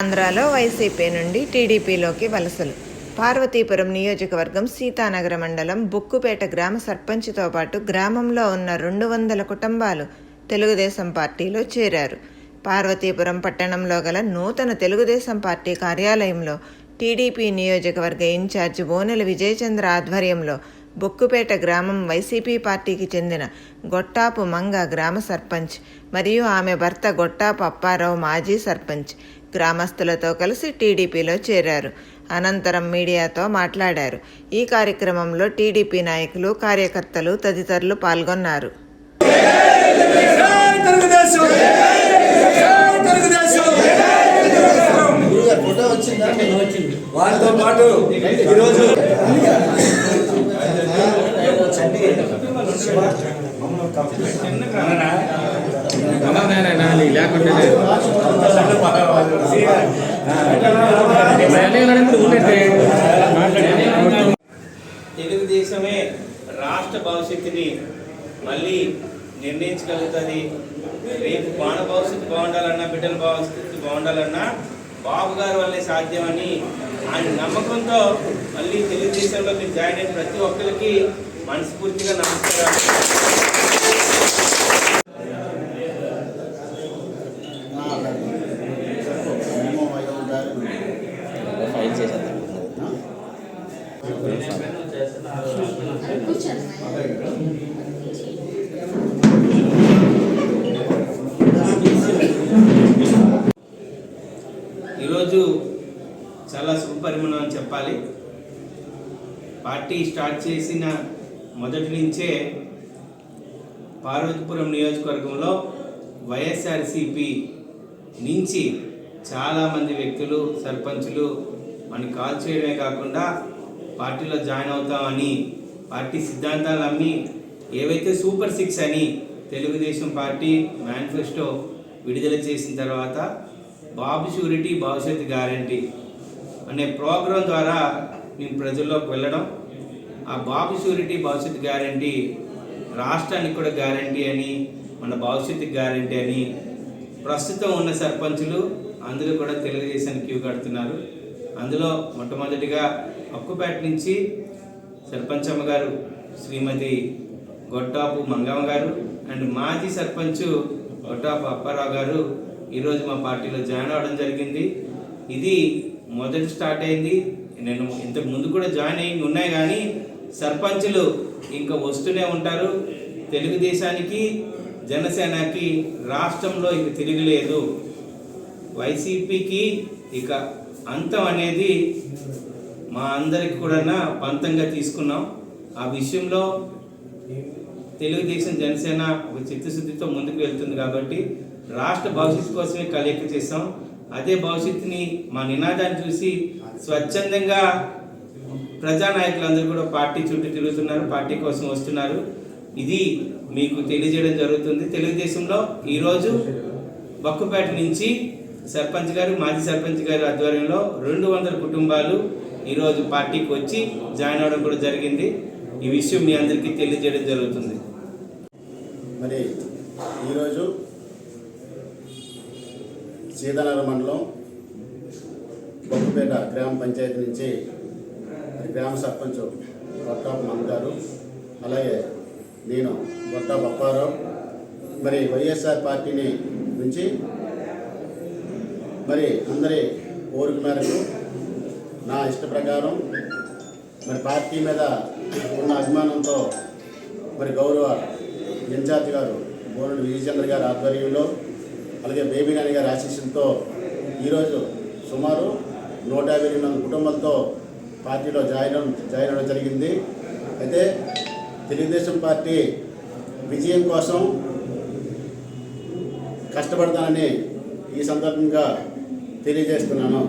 ఆంధ్రాలో వైసీపీ నుండి టీడీపీలోకి వలసలు. పార్వతీపురం నియోజకవర్గం సీతానగర మండలం బుక్కుపేట గ్రామ సర్పంచ్తో పాటు గ్రామంలో ఉన్న రెండు వందల కుటుంబాలు తెలుగుదేశం పార్టీలో చేరారు. పార్వతీపురం పట్టణంలో గల నూతన తెలుగుదేశం పార్టీ కార్యాలయంలో టీడీపీ నియోజకవర్గ ఇన్ఛార్జ్ బోనెల విజయచంద్ర ఆధ్వర్యంలో బొక్కుపేట గ్రామం వైసీపీ పార్టీకి చెందిన గొట్టాపు మంగ గ్రామ సర్పంచ్ మరియు ఆమె భర్త గొట్టాపు అప్పారావు మాజీ సర్పంచ్ గ్రామస్తులతో కలిసి టీడీపీలో చేరారు అనంతరం మీడియాతో మాట్లాడారు ఈ కార్యక్రమంలో టీడీపీ నాయకులు కార్యకర్తలు తదితరులు పాల్గొన్నారు వారితో పాటు ఈరోజు లేకుంటే తెలుగుదేశమే రాష్ట్ర భవిష్యత్తుని మళ్ళీ నిర్ణయించగలుగుతుంది. రేపు బాణ భవిష్యత్తు బాగుండాలన్నా బిడ్డల భవిష్యత్తు బాగుండాలన్నా బాబు గారి వల్లే సాధ్యమని ఆయన నమ్మకంతో మళ్ళీ తెలుగుదేశంలో మీరు జాయిన్ అయిన ప్రతి ఒక్కరికి మనస్ఫూర్తిగా నమస్కారం ఫైల్ చేసేద్దాం ఈరోజు చాలా శుభపరిమాణం అని చెప్పాలి. పార్టీ స్టార్ట్ చేసిన మొదటి నుంచే పార్వతీపురం నియోజకవర్గంలో వైఎస్ఆర్సిపి నుంచి చాలామంది వ్యక్తులు సర్పంచులు మనకి కాల్ చేయడమే కాకుండా పార్టీలో జాయిన్ అవుతామని పార్టీ సిద్ధాంతాలు అమ్మి ఏవైతే సూపర్ సిక్స్ అని తెలుగుదేశం పార్టీ మేనిఫెస్టో విడుదల చేసిన తర్వాత బాబు షూరిటీ భవిష్యత్ గ్యారంటీ అనే ప్రోగ్రాం ద్వారా మేము ప్రజల్లోకి వెళ్ళడం ఆ బాబు షూరిటీ భవిష్యత్ గ్యారంటీ రాష్ట్రానికి కూడా గ్యారంటీ అని మన భవిష్యత్తు గ్యారంటీ అని ప్రస్తుతం ఉన్న సర్పంచులు అందరూ కూడా తెలుగుదేశానికి క్యూ కడుతున్నారు. అందులో మొట్టమొదటిగా అక్కుపేట నుంచి సర్పంచ్ అమ్మగారు శ్రీమతి గొట్టాపు మంగమ్మ గారు అండ్ మాజీ సర్పంచ్ గొట్టాపు అప్పారావు గారు ఈరోజు మా పార్టీలో జాయిన్ అవ్వడం జరిగింది. ఇది మొదటి స్టార్ట్ అయింది. నేను ఇంతకు ముందు కూడా జాయిన్ అయ్యి ఉన్నాయి కానీ సర్పంచులు ఇంకా వస్తూనే ఉంటారు. తెలుగుదేశానికి జనసేనకి రాష్ట్రంలో ఇక తిరగలేదు. వైసీపీకి ఇక అంతం అనేది మా అందరికి కూడా పంతంగా తీసుకున్నాం. ఆ విషయంలో తెలుగుదేశం జనసేన ఒక చిత్తశుద్ధితో ముందుకు వెళ్తుంది కాబట్టి రాష్ట్ర భవిష్యత్తు కోసమే కలయిక చేస్తాం అదే భవిష్యత్తుని మా నినాదాన్ని చూసి స్వచ్ఛందంగా ప్రజానాయకులందరూ కూడా పార్టీ చుట్టూ తిరుగుతున్నారు పార్టీ కోసం వస్తున్నారు. ఇది మీకు తెలియజేయడం జరుగుతుంది. తెలుగుదేశంలో ఈరోజు బక్కుపేట నుంచి సర్పంచ్ గారు మాజీ సర్పంచ్ గారి ఆధ్వర్యంలో రెండు వందల కుటుంబాలు ఈరోజు పార్టీకి వచ్చి జాయిన్ అవ్వడం కూడా జరిగింది. ఈ విషయం మీ అందరికీ తెలియజేయడం జరుగుతుంది. మరి ఈరోజు సీతానగర మండలం బొక్కుపేట గ్రామ పంచాయతీ నుంచి గ్రామ సర్పంచ్ గొట్టాపు మన్ గారు అలాగే నేను గొట్టాపు బప్పారావు. మరి వైఎస్ఆర్ పార్టీని నుంచి మరి అందరి కోరిక మేరకు నా ఇష్ట ప్రకారం మరి పార్టీ మీద ఉన్న అభిమానంతో మరి గౌరవ ఇన్ఛార్జ్ గారు బోరుడు విజయచంద్ర గారి ఆధ్వర్యంలో అలాగే బేబీ నాని గారి ఆశీస్సులతో ఈరోజు సుమారు నూట యాభై ఎనిమిది మంది కుటుంబంతో పార్టీలో జాయిన్ జాయిన్ అవ్వడం జరిగింది. అయితే తెలుగుదేశం పార్టీ విజయం కోసం కష్టపడతానని ఈ సందర్భంగా తెలియజేస్తున్నాను.